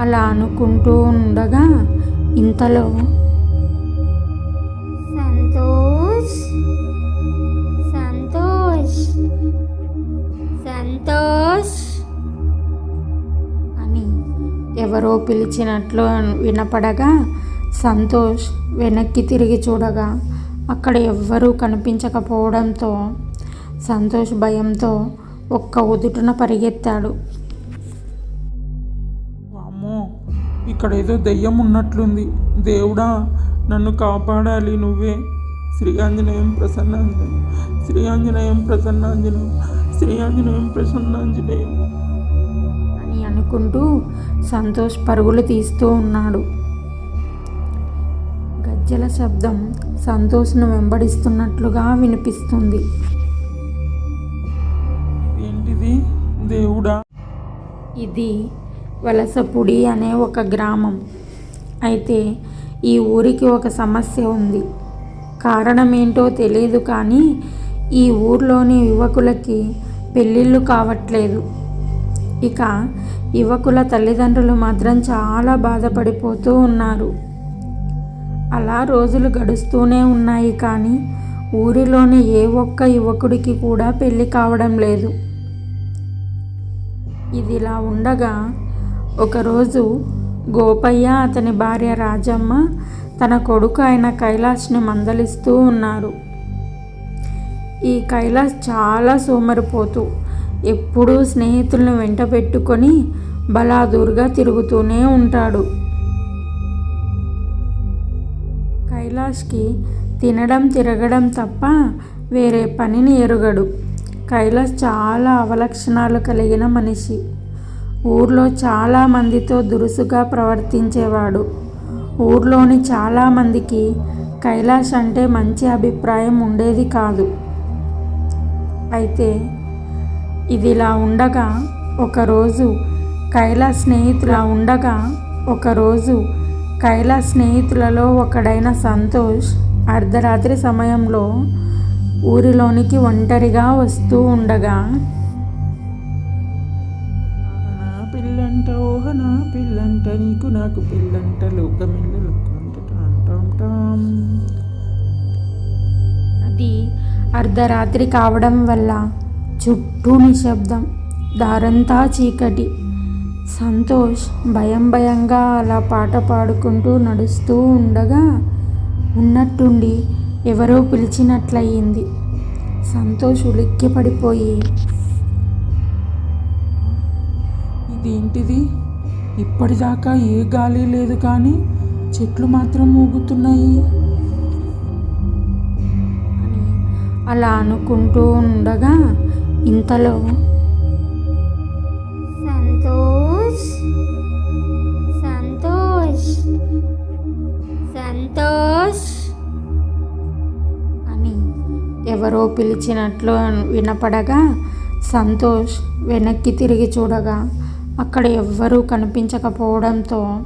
అలా అనుకుంటూ ఉండగా ఇంతలో సంతోష్ సంతోష్ సంతోష్. అని ఎవరో పిలిచినట్లు వినపడగా సంతోష్ వెనక్కి తిరిగి చూడగా అక్కడ ఎవ్వరూ కనిపించకపోవడంతో సంతోష్ భయంతో ఒక్క ఉదుటున పరిగెత్తాడు. ఇక్కడ ఏదో దెయ్యం ఉన్నట్లుంది. దేవుడా నన్ను కాపాడాలి నువ్వే. శ్రీ ఆంజనేయం ప్రసన్నాంజనేయం. శ్రీ ఆంజనేయం ప్రసన్నాంజనేయం. శ్రీ ఆంజనేయం ప్రసన్నాంజనేయం. అని అనుకుంటూ సంతోష్ పరుగులు తీస్తూ ఉన్నాడు. గజ్జల శబ్దం సంతోష్ను వెంబడిస్తున్నట్లుగా వినిపిస్తుంది. ఏంటిది దేవుడా. ఇది వలసపుడి అనే ఒక గ్రామం. అయితే ఈ ఊరికి ఒక సమస్య ఉంది. కారణం ఏంటో తెలియదు కానీ ఈ ఊర్లోని యువకులకి పెళ్ళిళ్ళు కావట్లేదు. ఇక యువకుల తల్లిదండ్రులు మాత్రం చాలా బాధపడిపోతూ ఉన్నారు. అలా రోజులు గడుస్తూనే ఉన్నాయి కానీ ఊరిలోని ఏ ఒక్క యువకుడికి కూడా పెళ్ళి కావడం లేదు. ఇదిలా ఉండగా ఒకరోజు గోపయ్య అతని భార్య రాజమ్మ తన కొడుకు అయిన కైలాష్ని మందలిస్తూ ఉన్నారు. ఈ కైలాష్ చాలా సోమరిపోతూ ఎప్పుడూ స్నేహితులను వెంట పెట్టుకొని బలాదూరుగా తిరుగుతూనే ఉంటాడు. కైలాష్కి తినడం తిరగడం తప్ప వేరే పనిని ఎరుగడు. కైలాష్ చాలా అవలక్షణాలు కలిగిన మనిషి. ఊర్లో చాలా మందితో దురుసుగా ప్రవర్తించేవాడు. ఊర్లోని చాలామందికి కైలాష్ అంటే మంచి అభిప్రాయం ఉండేది కాదు. అయితే ఇదిలా ఉండగా ఒకరోజు కైలాస్ స్నేహితులా ఉండగా ఒకరోజు కైలాస్ స్నేహితులలో ఒకడైన సంతోష్ అర్ధరాత్రి సమయంలో ఊరిలోనికి ఒంటరిగా వస్తూ ఉండగా నీకు నాకు పిల్లంట లోకమిల్ల. అది అర్ధరాత్రి కావడం వల్ల చుట్టూ నిశ్శబ్దం దారంతా చీకటి సంతోష్ భయం భయంగా అలా పాట పాడుకుంటూ నడుస్తూ ఉండగా ఉన్నట్టుండి ఎవరో పిలిచినట్లయింది. సంతోష్ ఉలిక్కి పడిపోయి ఇదేంటిది? ఇప్పటిదాకా ఏ గాలి లేదు కానీ చెట్లు మాత్రం ఊగుతున్నాయి. అని అలా అనుకుంటూ ఉండగా ఇంతలో సంతోష్ సంతోష్ సంతోష్. అని ఎవరో పిలిచినట్లు వినపడగా సంతోష్ వెనక్కి తిరిగి చూడగా అక్కడ ఎవ్వరూ కనిపించకపోవడంతో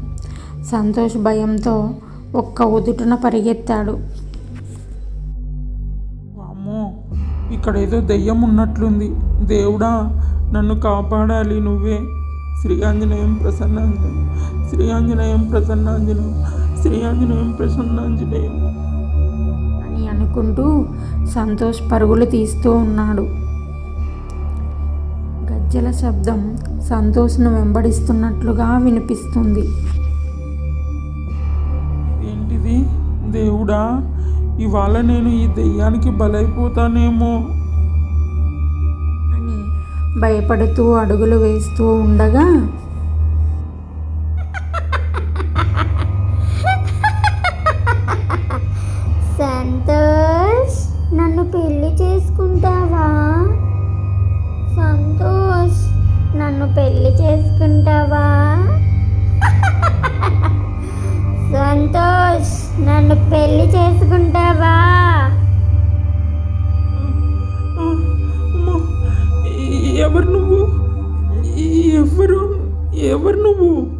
సంతోష్ భయంతో ఒక్క ఉదుటున పరిగెత్తాడు. వామ్మో ఇక్కడ ఏదో దెయ్యం ఉన్నట్లుంది. దేవుడా నన్ను కాపాడాలి నువ్వే. శ్రీ ఆంజనేయం ప్రసన్నాంజనేయం. శ్రీ ఆంజనేయం ప్రసన్నాంజనేయం. శ్రీ ఆంజనేయం ప్రసన్నాంజనేయం. అని అనుకుంటూ సంతోష్ పరుగులు తీస్తూ ఉన్నాడు. గజ్జల శబ్దం సంతోష్ను వెంబడిస్తున్నట్లుగా వినిపిస్తుంది. ఏంటిది? దేవుడా ఇవాళ నేను ఈ దెయ్యానికి బలైపోతానేమో. అని భయపడుతూ అడుగులు వేస్తూ ఉండగా పెళ్ళి చేసుకుంటావా? ఎవరు నువ్వు? ఎవరు? ఎవరు నువ్వు?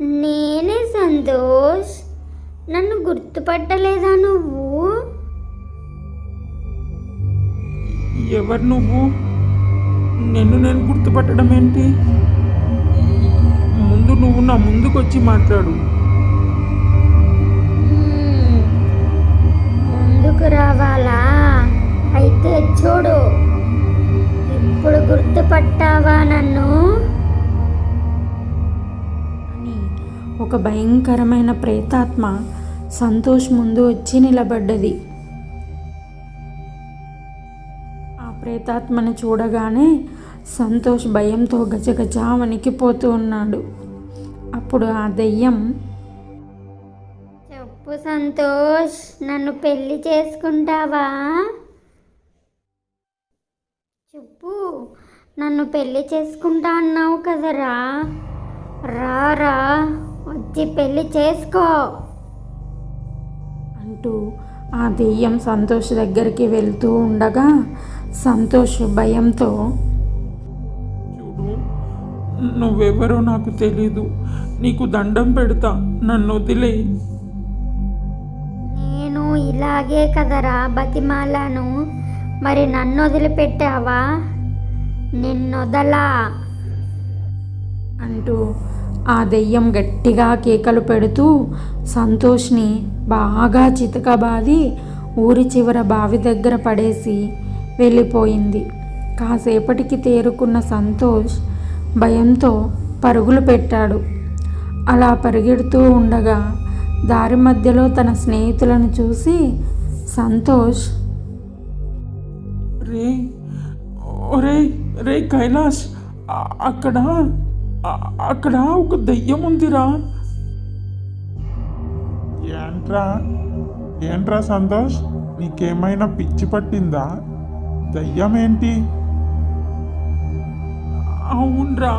నేనే సంతోష్. నన్ను గుర్తుపట్టలేదా నువ్వు? ఎవరు నువ్వు? నిన్ను నేను గుర్తుపట్టడం ఏంటి? నువ్వు నా ముందుకు వచ్చి మాట్లాడు. ముందుకు రావాలా? అయితే చూడు. ఇప్పుడు గుర్తుపట్టావా నన్ను? అని ఒక భయంకరమైన ప్రేతాత్మ సంతోష్ ముందు వచ్చి నిలబడ్డది. ఆ ప్రేతాత్మని చూడగానే సంతోష్ భయంతో గజగజ వణికిపోతూ ఉన్నాడు. అప్పుడు ఆ దెయ్యం చెప్పు సంతోష్ నన్ను పెళ్ళి చేసుకుంటావా? చెప్పు నన్ను పెళ్ళి చేసుకుంటా అన్నావు కదరా? రారా వచ్చి పెళ్ళి చేసుకో. అంటూ ఆ దెయ్యం సంతోష్ దగ్గరికి వెళ్తూ ఉండగా సంతోష్ భయంతో చూడు నువ్వెవరో నాకు తెలీదు. నీకు దండం పెడతా నన్ను వదిలే. నేను ఇలాగే కదరా బతిమాలను. మరి నన్ను వదిలిపెట్టావా? నిన్నొదలా. అంటూ ఆ దెయ్యం గట్టిగా కేకలు పెడుతూ సంతోష్ని బాగా చితకబాది ఊరి చివర బావి దగ్గర పడేసి వెళ్ళిపోయింది. కాసేపటికి తేరుకున్న సంతోష్ భయంతో పరుగులు పెట్టాడు. అలా పరిగెడుతూ ఉండగా దారి మధ్యలో తన స్నేహితులను చూసి సంతోష్! రే ఒరే రే కైలాష్ అక్కడ అక్కడ ఒక దెయ్యం ఉందిరా. ఏంట్రా ఏంట్రా సంతోష్? నీకేమైనా పిచ్చి పట్టిందా? దయ్యం ఏంటి అవునరా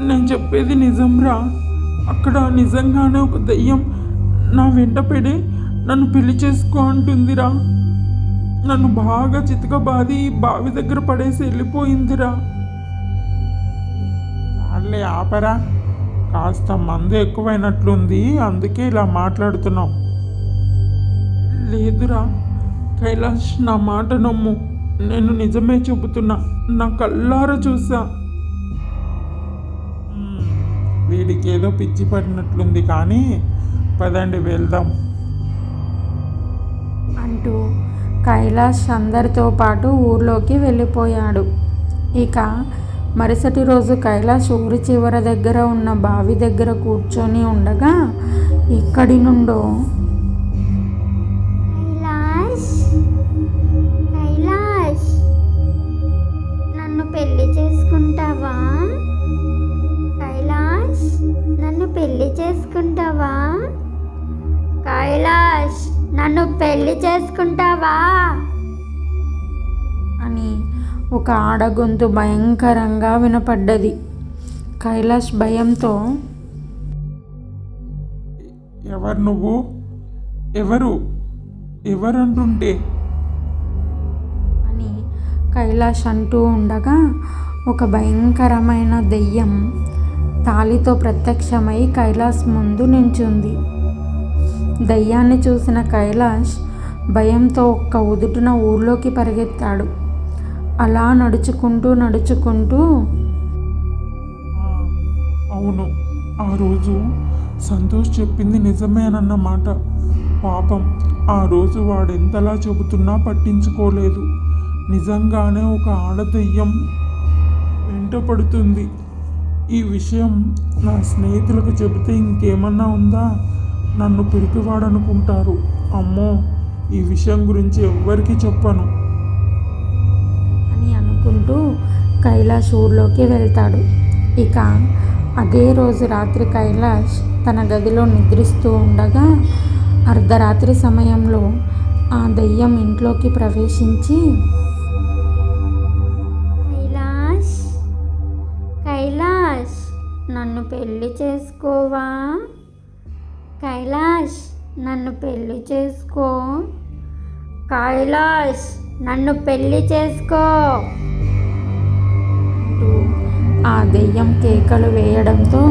నేను చెప్పేది నిజంరా. అక్కడ నిజంగానే ఒక దెయ్యం నా వెంట పడి నన్ను పెళ్ళి చేసుకో అంటుందిరా. నన్ను బాగా చితకబాది బావి దగ్గర పడేసి వెళ్ళిపోయిందిరా. అల్లే ఆపరా. కాస్త మందు ఎక్కువైనట్లుంది అందుకే ఇలా మాట్లాడుతున్నాం. లేదురా కైలాష్ నా మాట నమ్ము. నేను నిజమే చెబుతున్నా నా కళ్ళారా చూసా. వీడికి ఏదో పిచ్చి పడినట్లుంది కానీ పదండి వెళ్దాం. అంటూ కైలాష్ అందరితో పాటు ఊర్లోకి వెళ్ళిపోయాడు. ఇక మరుసటి రోజు కైలాష్ ఊరి చివర దగ్గర ఉన్న బావి దగ్గర కూర్చొని ఉండగా ఎక్కడి నుండో పెళ్ళి చేసుకుంటావా? కైలాష్ నన్ను పెళ్ళి చేసుకుంటావా? అని ఒక ఆడగొంతు భయంకరంగా వినపడ్డది. కైలాష్ భయంతో ఎవరు నువ్వు? ఎవరు? ఎవరంటుంటే? అని కైలాష్ అంటూ ఉండగా ఒక భయంకరమైన దెయ్యం తాళితో ప్రత్యక్షమై కైలాస్ ముందు నించుంది. దయ్యాన్ని చూసిన కైలాష్ భయంతో ఒక్క ఉదుటున ఊర్లోకి పరిగెత్తాడు. అలా నడుచుకుంటూ నడుచుకుంటూ అవును. ఆ రోజు సంతోష్ చెప్పింది నిజమేనన్నమాట పాపం ఆ రోజు వాడెంతలా చెబుతున్నా పట్టించుకోలేదు. నిజంగానే ఒక ఆడదెయ్యం వెంట పడుతుంది ఈ విషయం నా స్నేహితులకు చెబితే ఇంకేమన్నా ఉందా? నన్ను పిరికివాడనుకుంటారు. అమ్మో ఈ విషయం గురించి ఎవ్వరికీ చెప్పను. అని అనుకుంటూ కైలాష్ ఊర్లోకి వెళ్తాడు. ఇక అదే రోజు రాత్రి కైలాష్ తన గదిలో నిద్రిస్తూ ఉండగా అర్ధరాత్రి సమయంలో ఆ దెయ్యం ఇంట్లోకి ప్రవేశించి చేసుకోవా? కైలాష్ నన్ను పెళ్ళి చేసుకో. కైలాష్ నన్ను పెళ్ళి చేసుకో. ఆ దెయ్యం కేకలు వేయడంతో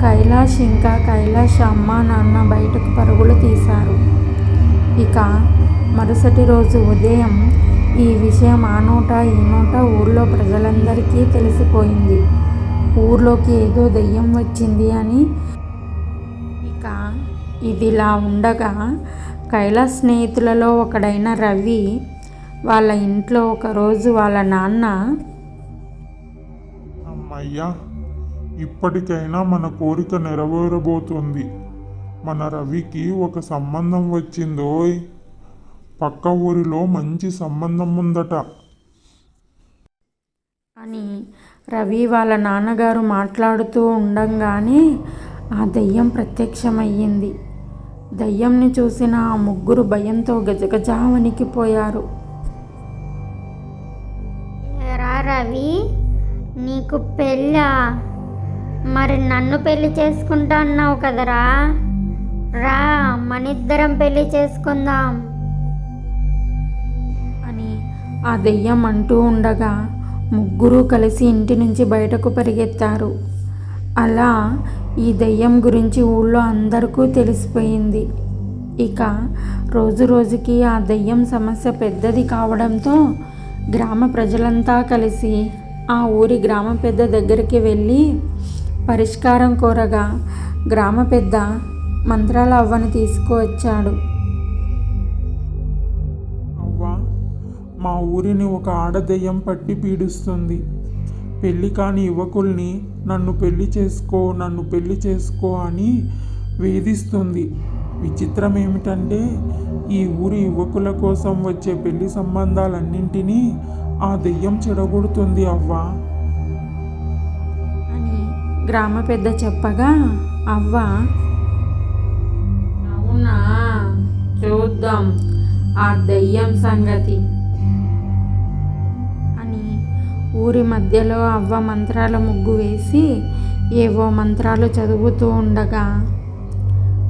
కైలాష్ ఇంకా కైలాష్ అమ్మ నాన్న బయటకు పరుగులు తీశారు. ఇక మరుసటి రోజు ఉదయం ఈ విషయం ఆ నోట ఈ నోట ఊర్లో ప్రజలందరికీ తెలిసిపోయింది. ఊర్లోకి ఏదో దెయ్యం వచ్చింది అని. ఇక ఇదిలా ఉండగా కైలాస్ స్నేహితులలో ఒకడైన రవి వాళ్ళ ఇంట్లో ఒకరోజు వాళ్ళ నాన్న అమ్మయ్యా ఇప్పటికైనా మన కోరిక నెరవేరబోతుంది. మన రవికి ఒక సంబంధం వచ్చిందోయ్. పక్క ఊరిలో మంచి సంబంధం ఉందట. అని రవి వాళ్ళ నాన్నగారు మాట్లాడుతూ ఉండంగానే ఆ దెయ్యం ప్రత్యక్షమయ్యింది. దెయ్యంని చూసిన ఆ ముగ్గురు భయంతో గజగజా వణికిపోయారు ఎరా రవి నీకు పెళ్ళా? మరి నన్ను పెళ్ళి చేసుకుంటా అన్నావు కదరా? రా మనిద్దరం పెళ్ళి చేసుకుందాం. అని ఆ దెయ్యం అంటూ ఉండగా ముగ్గురు కలిసి ఇంటి నుంచి బయటకు పరిగెత్తారు. అలా ఈ దెయ్యం గురించి ఊళ్ళో అందరికీ తెలిసిపోయింది. ఇక రోజు రోజుకి ఆ దెయ్యం సమస్య పెద్దది కావడంతో గ్రామ ప్రజలంతా కలిసి ఆ ఊరి గ్రామ పెద్ద దగ్గరికి వెళ్ళి పరిష్కారం కోరగా గ్రామ పెద్ద మంత్రాల అవ్వని తీసుకువచ్చాడు. మా ఊరిని ఒక ఆడదెయ్యం పట్టి పీడిస్తుంది. పెళ్ళి కాని యువకుల్ని నన్ను పెళ్ళి చేసుకో నన్ను పెళ్ళి చేసుకో అని వేధిస్తుంది. విచిత్రం ఏమిటంటే ఈ ఊరి యువకుల కోసం వచ్చే పెళ్ళి సంబంధాలన్నింటినీ ఆ దెయ్యం చెడగొడుతుంది అవ్వా. అని గ్రామ పెద్ద చెప్పగా అవ్వ. అవునా? చూద్దాం. ఆ దెయ్యం సంగతి. ఊరి మధ్యలో అవ్వ మంత్రాల ముగ్గు వేసి ఏవో మంత్రాలు చదువుతూ ఉండగా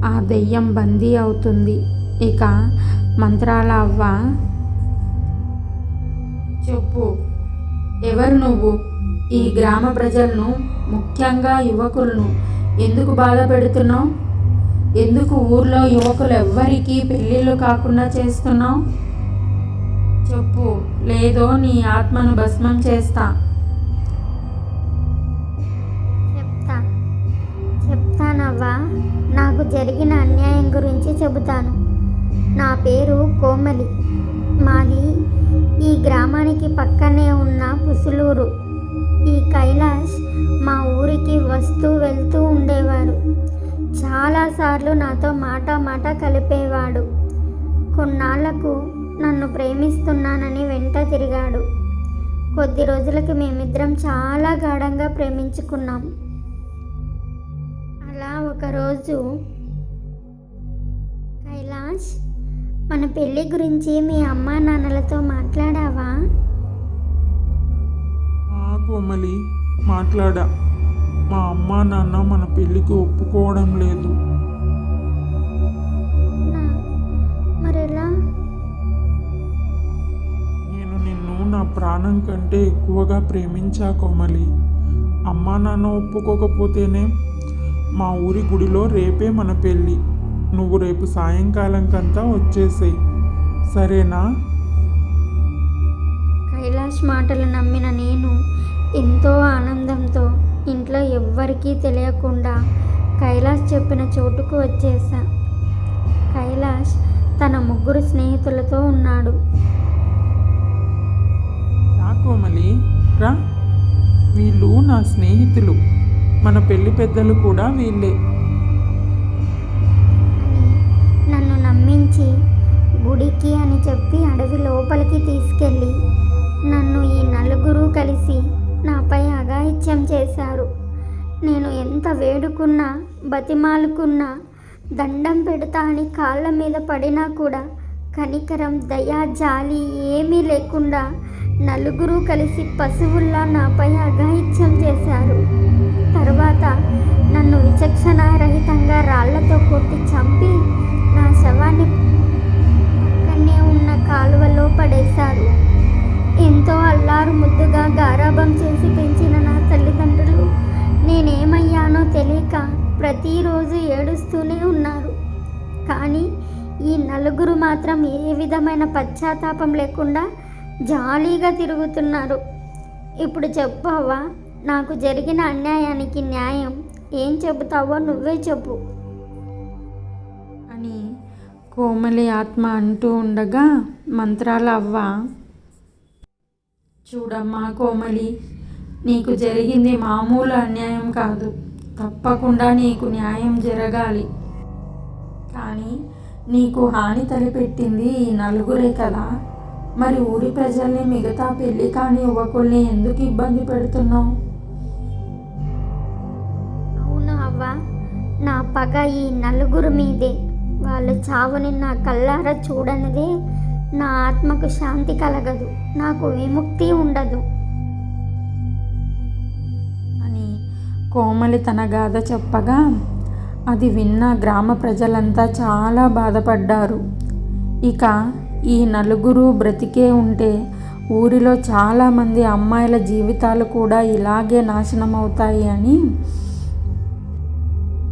ఆ దెయ్యం బందీ అవుతుంది. ఇక మంత్రాల అవ్వ చెప్పు ఎవరు నువ్వు? ఈ గ్రామ ప్రజలను ముఖ్యంగా యువకులను ఎందుకు బాధ పెడుతున్నావు? ఎందుకు ఊర్లో యువకులు ఎవ్వరికీ పెళ్ళిళ్ళు కాకుండా చేస్తున్నావు? చెప్పు. లేదో నీ ఆత్మను భస్మం చేస్తా. చెప్తా. చెప్తానవ్వా. నాకు జరిగిన అన్యాయం గురించి చెబుతాను. నా పేరు కోమలి. మాది ఈ గ్రామానికి పక్కనే ఉన్న పుసులూరు. ఈ కైలాష్ మా ఊరికి వస్తూ వెళ్తూ ఉండేవారు. చాలాసార్లు నాతో మాట మాట కలిపేవాడు. కొన్నాళ్ళకు నన్ను ప్రేమిస్తున్నానని వెంట తిరిగాడు. కొద్ది రోజులకి మేమిద్దరం చాలా గాఢంగా ప్రేమించుకున్నాం. అలా ఒకరోజు కైలాష్ మన పెళ్ళి గురించి మీ అమ్మా నాన్నలతో మాట్లాడావా? కోమలి మాట్లాడా. మా అమ్మ నాన్న మన పెళ్ళికి ఒప్పుకోవడం లేదు. ప్రాణం కంటే ఎక్కువగా ప్రేమించా కోమలి. అమ్మా నాన్న ఒప్పుకోకపోతేనే మా ఊరి గుడిలో రేపే మన పెళ్ళి. నువ్వు రేపు సాయంకాలంకంతా వచ్చేసేయ్. సరేనా? కైలాష్ మాటలు నమ్మిన నేను ఎంతో ఆనందంతో ఇంట్లో ఎవ్వరికీ తెలియకుండా కైలాష్ చెప్పిన చోటుకు వచ్చేసా కైలాష్ తన ముగ్గురు స్నేహితులతో ఉన్నాడు. కోమలి రా. వీళ్ళు నా స్నేహితులు. మన పెళ్ళి పెద్దలు కూడా వీళ్ళే. నన్ను నమ్మించి గుడికి అని చెప్పి అడవి లోపలికి తీసుకెళ్ళి నన్ను ఈ నలుగురు కలిసి నాపై అఘాయిత్యం చేశారు. నేను ఎంత వేడుకున్నా బతిమాలుకున్నా దండం పెడతా అని కాళ్ళ మీద పడినా కూడా కనికరం దయా జాలి ఏమీ లేకుండా నలుగురు కలిసి పశువుల్లా నాపై అఘాయిత్యం చేశారు. తర్వాత నన్ను విచక్షణారహితంగా రాళ్ళతో కొట్టి చంపి నా శవాన్ని పక్కనే ఉన్న కాలువలో పడేశారు. ఎంతో అల్లారు ముద్దుగా గారాభం చేసి పెంచిన నా తల్లిదండ్రులు నేనేమయ్యానో తెలియక ప్రతిరోజు ఏడుస్తూనే ఉన్నారు. కానీ ఈ నలుగురు మాత్రం ఏ విధమైన పశ్చాత్తాపం లేకుండా జాలీగా తిరుగుతున్నారు. ఇప్పుడు చెప్పావా నాకు జరిగిన అన్యాయానికి న్యాయం ఏం చెబుతావో నువ్వే చెప్పు. అని కోమలి ఆత్మ అంటూ ఉండగా మంత్రాల అవ్వ చూడమ్మా కోమలి నీకు జరిగింది మామూలు అన్యాయం కాదు. తప్పకుండా నీకు న్యాయం జరగాలి. కానీ నీకు హాని తలపెట్టింది ఈ నలుగురే కదా. మరి ఊరి ప్రజల్ని మిగతా పెళ్ళి కాని యువకుల్ని ఎందుకు ఇబ్బంది పెడుతున్నావు? అవును అవ్వ. నా పగ ఈ నలుగురు మీదే. వాళ్ళ చావుని నా కళ్ళారా చూడనిదే. నా ఆత్మకు శాంతి కలగదు. నాకు విముక్తి ఉండదు. అని కోమలి తన గాథ చెప్పగా అది విన్న గ్రామ ప్రజలంతా చాలా బాధపడ్డారు. ఇక ఈ నలుగురు బ్రతికే ఉంటే ఊరిలో చాలామంది అమ్మాయిల జీవితాలు కూడా ఇలాగే నాశనం అవుతాయి అని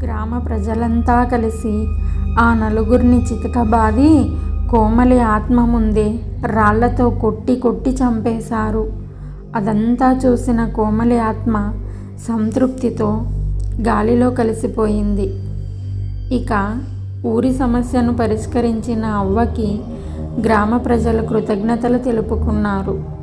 గ్రామ ప్రజలంతా కలిసి ఆ నలుగురిని చితకబాది కోమలి ఆత్మ ముందే రాళ్ళతో కొట్టి కొట్టి చంపేశారు. అదంతా చూసిన కోమలి ఆత్మ సంతృప్తితో గాలిలో కలిసిపోయింది. ఇక ఊరి సమస్యను పరిష్కరించిన అవ్వకి గ్రామ ప్రజలు కృతజ్ఞతలు తెలుపుకున్నారు.